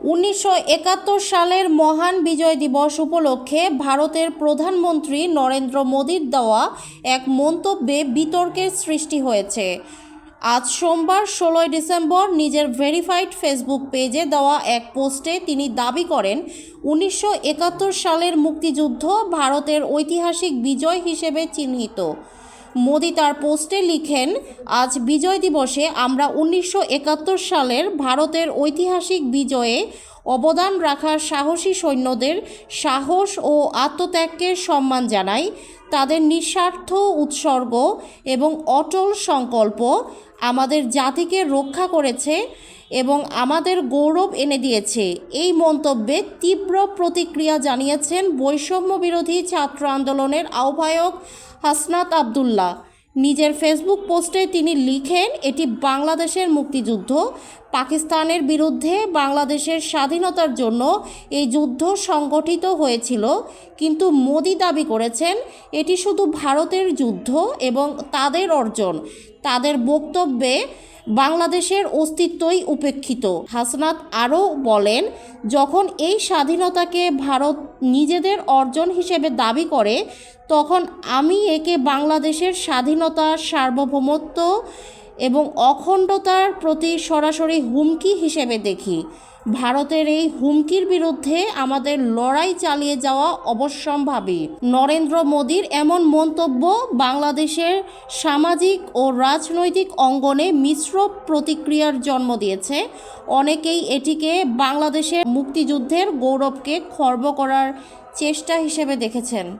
উনিশশো একাত্তর সালের মহান বিজয় দিবস উপলক্ষে ভারতের প্রধানমন্ত্রী নরেন্দ্র মোদীর দেওয়া এক মন্তব্যে বিতর্কের সৃষ্টি হয়েছে। আজ সোমবার ষোলোই ডিসেম্বর নিজের ভেরিফাইড ফেসবুক পেজে দেওয়া এক পোস্টে তিনি দাবি করেন, উনিশশো একাত্তর সালের মুক্তিযুদ্ধ ভারতের ঐতিহাসিক বিজয় হিসেবে চিহ্নিত। মোদি তার পোস্টে লিখেন আজ বিজয় দিবসে আমরা উনিশশো একাত্তর সালের ভারতের ঐতিহাসিক বিজয়ে অবদান রাখা সাহসী সৈন্যদের সাহস ও আত্মত্যাগকে সম্মান জানাই, তাদের নিঃস্বার্থ উৎসর্গ এবং অটল সংকল্প আমাদের জাতিকে রক্ষা করেছে এবং আমাদের গৌরব এনে দিয়েছে। এই মন্তব্যে তীব্র প্রতিক্রিয়া জানিয়েছেন বৈষম্য বিরোধী ছাত্র আন্দোলনের আহ্বায়ক হাসনাত আবদুল্লাহ। নিজের ফেসবুক পোস্টে তিনি লিখেন, এটি বাংলাদেশের মুক্তিযুদ্ধ। পাকিস্তানের বিরুদ্ধে বাংলাদেশের স্বাধীনতার জন্য এই যুদ্ধ সংগঠিত হয়েছিল। কিন্তু মোদি দাবি করেছেন, এটি শুধু ভারতের যুদ্ধ এবং তাদের অর্জন। তাদের বক্তব্যে বাংলাদেশের অস্তিত্বই উপেক্ষিত। হাসনাত আরও বলেন, যখন এই স্বাধীনতাকে ভারত নিজেদের অর্জন হিসেবে দাবি করে, তখন আমি একে বাংলাদেশের স্বাধীনতা সার্বভৌমত্ব এবং অখণ্ডতার প্রতি সরাসরি হুমকি হিসেবে দেখি। ভারতের এই হুমকির বিরুদ্ধে আমাদের লড়াই চালিয়ে যাওয়া অবশ্যম্ভাবী। নরেন্দ্র মোদীর এমন মন্তব্য বাংলাদেশের সামাজিক ও রাজনৈতিক অঙ্গনে মিশ্র প্রতিক্রিয়ার জন্ম দিয়েছে। অনেকেই এটিকে বাংলাদেশের মুক্তিযুদ্ধের গৌরবকে খর্ব করার চেষ্টা হিসেবে দেখেছেন।